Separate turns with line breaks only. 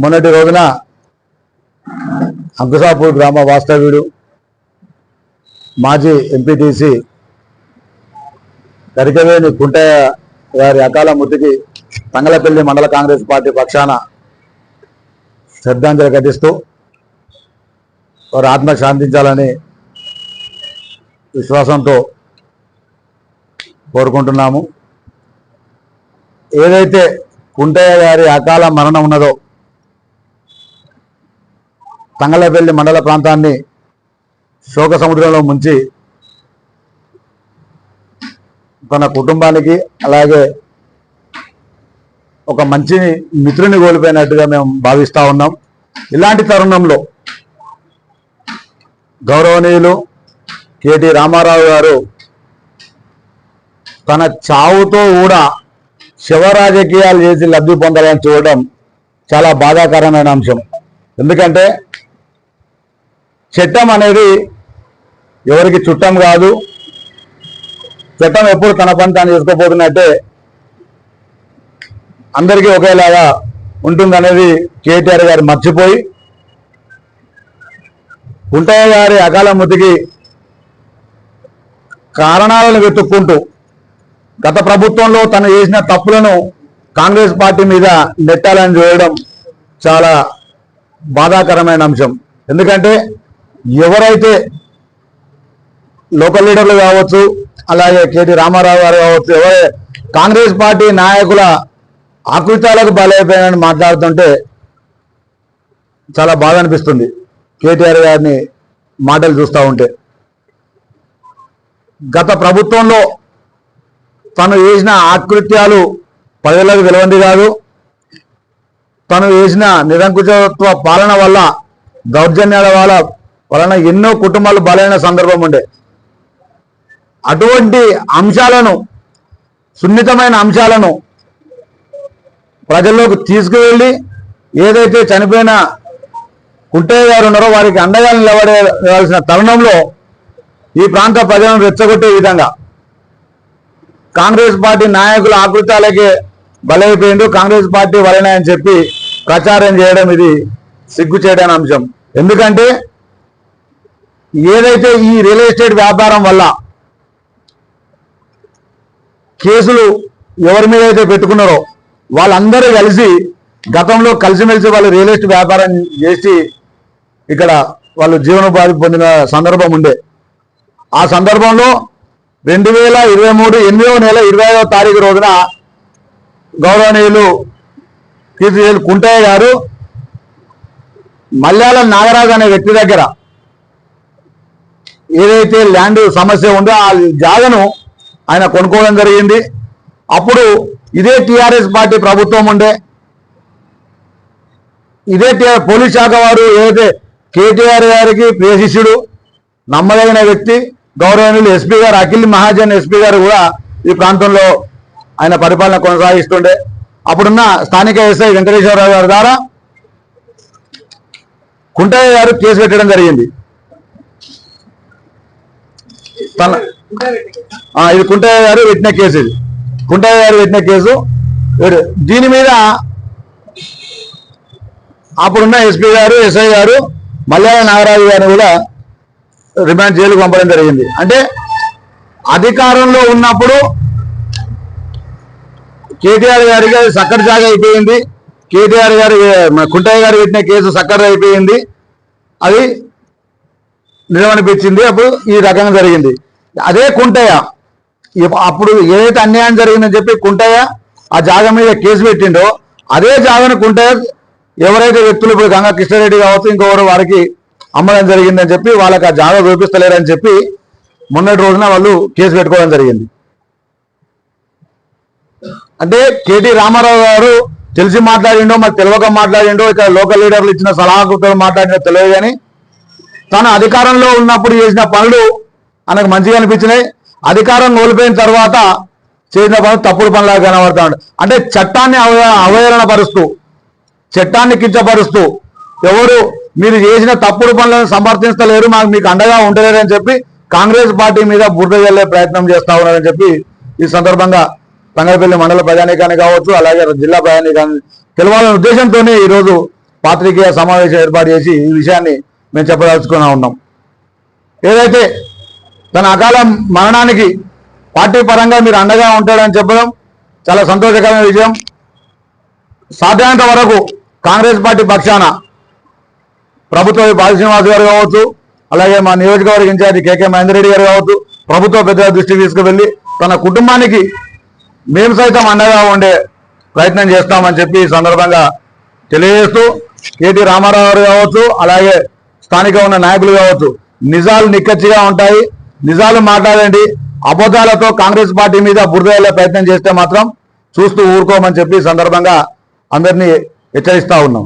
మొన్నటి రోజున అంకుశాపూర్ గ్రామ వాస్తవ్యుడు మాజీ ఎంపీటీసీ గరికవేణి కుంటయ్య గారి అకాల మృతికి తంగలపల్లి మండల కాంగ్రెస్ పార్టీ పక్షాన శ్రద్ధాంజలి ఘటిస్తూ వారు ఆత్మ శాంతించాలని విశ్వాసంతో కోరుకుంటున్నాము. ఏదైతే కుంటయ్య గారి అకాల మరణం ఉన్నదో తంగలపల్లి మండల ప్రాంతాన్ని శోక సముద్రంలో ముంచి తన కుటుంబానికి అలాగే ఒక మంచి మిత్రుని కోల్పోయినట్టుగా మేము భావిస్తూ ఉన్నాం. ఇలాంటి తరుణంలో గౌరవనీయులు కేటీ రామారావు గారు తన చావుతో కూడా శివ రాజకీయాలు చేసి లబ్ధి పొందాలని చూడడం చాలా బాధాకరమైన అంశం. ఎందుకంటే చట్టం అనేది ఎవరికి చుట్టం కాదు. చట్టం ఎప్పుడు తన పని తాను చేసుకోబోతున్నట్టే అందరికీ ఒకేలాగా ఉంటుందనేది కేటీఆర్ గారు మర్చిపోయి కుంటయ్య గారి అకాల మృతికి కారణాలను వెతుక్కుంటూ గత ప్రభుత్వంలో తను చేసిన తప్పులను కాంగ్రెస్ పార్టీ మీద నెట్టాలని చూడడం చాలా బాధాకరమైన అంశం. ఎందుకంటే ఎవరైతే లోకల్ లీడర్లు కావచ్చు అలాగే కేటీ రామారావు గారు కావచ్చు ఎవరే కాంగ్రెస్ పార్టీ నాయకుల ఆకృతాలకు బలైపోయానని మాట్లాడుతుంటే చాలా బాధ అనిపిస్తుంది కేటీఆర్ గారిని మాటలు చూస్తూ ఉంటే. గత ప్రభుత్వంలో తను చేసిన ఆకృత్యాలు ప్రజలకు తెలియంది కాదు. తను చేసిన నిరంకుశత్వ పాలన వల్ల దౌర్జన్యాల వల్ల వలన ఎన్నో కుటుంబాలు బలైన సందర్భం ఉండే. అటువంటి అంశాలను సున్నితమైన అంశాలను ప్రజల్లోకి తీసుకువెళ్ళి ఏదైతే చనిపోయిన కుంటయ్య గారు ఉన్నారో వారికి అండగా నిలబడేయాల్సిన తరుణంలో ఈ ప్రాంత ప్రజలను రెచ్చగొట్టే విధంగా కాంగ్రెస్ పార్టీ నాయకుల ఆకృతాలకే బలైపోయిండు. కాంగ్రెస్ పార్టీ వలన అని చెప్పి ప్రచారం చేయడం ఇది సిగ్గు చేయడం అంశం. ఎందుకంటే ఏదైతే ఈ రియల్ ఎస్టేట్ వ్యాపారం వల్ల కేసులు ఎవరి మీద అయితే పెట్టుకున్నారో వాళ్ళందరూ కలిసి గతంలో కలిసిమెలిసి వాళ్ళు రియల్ ఎస్టేట్ వ్యాపారం చేసి ఇక్కడ వాళ్ళు జీవనోపాధి పొందిన సందర్భం ఉండే. ఆ సందర్భంలో రెండు వేల ఇరవై మూడు ఎనిమిదవ నెల ఇరవై ఐదవ తారీఖు రోజున గౌరవనీయులు కీర్తిశేలు కుంటయ్య గారు మల్యాళం నాగరాజు అనే వ్యక్తి దగ్గర ఏదైతే ల్యాండ్ సమస్య ఉందో ఆ జాగను ఆయన కొనుక్కోవడం జరిగింది. అప్పుడు ఇదే టీఆర్ఎస్ పార్టీ ప్రభుత్వం ఉండే. ఇదే పోలీస్ శాఖ వారు ఏదైతే కేటీఆర్ గారికి ప్రియశిష్యుడు నమ్మదగిన వ్యక్తి గౌరవనీయులు ఎస్పీ గారు అఖిల్ మహాజన్ ఎస్పీ గారు కూడా ఈ ప్రాంతంలో ఆయన పరిపాలన కొనసాగిస్తుండే. అప్పుడున్న స్థానిక ఎస్ఐ వెంకటేశ్వరరావు గారి ద్వారా కుంటయ్య గారు కేసు పెట్టడం జరిగింది. తన ఆ, ఇది కుంటయ్య గారు పెట్టిన కేసు ఇది. కుంటయ్య గారు పెట్టిన కేసు. దీని మీద అప్పుడున్న ఎస్పీ గారు ఎస్ఐ గారు మల్లయ్య నాగరాజు గారిని కూడా రిమాండ్ జైలుకు పంపడం జరిగింది. అంటే అధికారంలో ఉన్నప్పుడు కేటీఆర్ గారికి అది సక్కర్ జాగా అయిపోయింది. కేటీఆర్ గారి కుంటయ్య గారు పెట్టిన కేసు సక్కర్ అయిపోయింది. అది నిలవనిపించింది అప్పుడు ఈ రకంగా జరిగింది. అదే కుంటయ్య. అప్పుడు ఏదైతే అన్యాయం జరిగిందని చెప్పి కుంటయ్య ఆ జాగ మీద కేసు పెట్టిండో అదే జాగను కుంటయ్య ఎవరైతే వ్యక్తులు ఇప్పుడు గంగా కృష్ణారెడ్డి కావచ్చు ఇంకొకరు వారికి అమ్మడం జరిగిందని చెప్పి వాళ్ళకి ఆ జాగా చూపిస్తలేరని చెప్పి మొన్నటి రోజున వాళ్ళు కేసు పెట్టుకోవడం జరిగింది. అంటే కేటీ రామారావు గారు తెలిసి మాట్లాడిండో మరి తెలియక మాట్లాడిండో ఇక్కడ లోకల్ లీడర్లు ఇచ్చిన సలహాకృతులు మాట్లాడినో తెలియదు కానీ తను అధికారంలో ఉన్నప్పుడు చేసిన పనులు ఆయనకు మంచిగా అనిపించినాయి. అధికారం కోల్పోయిన తర్వాత చేసిన పనులు తప్పుడు పనులాగా కనబడతాడు అంటే చట్టాన్ని అవ అవహేళన పరుస్తూ చట్టాన్ని కించపరుస్తూ ఎవరు మీరు చేసిన తప్పుడు పనులను సమర్థించలేరు మాకు మీకు అండగా ఉండలేరని చెప్పి కాంగ్రెస్ పార్టీ మీద బుర్ర జల్లే ప్రయత్నం చేస్తా ఉన్నారని చెప్పి ఈ సందర్భంగా తంగరపల్లి మండల ప్రజానీకాన్ని కావచ్చు అలాగే జిల్లా ప్రజానీకాన్ని తెలవాలనే ఉద్దేశంతోనే ఈరోజు పాత్రికేయ సమావేశం ఏర్పాటు చేసి ఈ విషయాన్ని మేము చెప్పదలుచుకున్నా ఉన్నాం. ఏదైతే తన అకాల మరణానికి పార్టీ పరంగా మీరు అండగా ఉంటాడని చెప్పడం చాలా సంతోషకరమైన విషయం. సాధ్యమైనంత వరకు కాంగ్రెస్ పార్టీ పక్షాన ప్రభుత్వ బాలశ్రీనివాస్ గారు కావచ్చు అలాగే మా నియోజకవర్గ ఇన్ఛార్జి కేకే మహేందర్ రెడ్డి గారు కావచ్చు ప్రభుత్వ పెద్దల దృష్టికి తీసుకువెళ్ళి తన కుటుంబానికి మేము సైతం అండగా ఉండే ప్రయత్నం చేస్తామని చెప్పి ఈ సందర్భంగా తెలియజేస్తూ కేటీ రామారావు గారు కావచ్చు అలాగే స్థానిక ఉన్న నాయకులు కావచ్చు నిజాలు నిక్కచ్చిగా ఉంటాయి. నిజాలు మాట్లాడండి. అబద్ధాలతో కాంగ్రెస్ పార్టీ మీద బురదయ్యే ప్రయత్నం చేస్తే మాత్రం చూస్తూ ఊరుకోమని చెప్పి సందర్భంగా అందరినీ హెచ్చరిస్తా ఉన్నాం.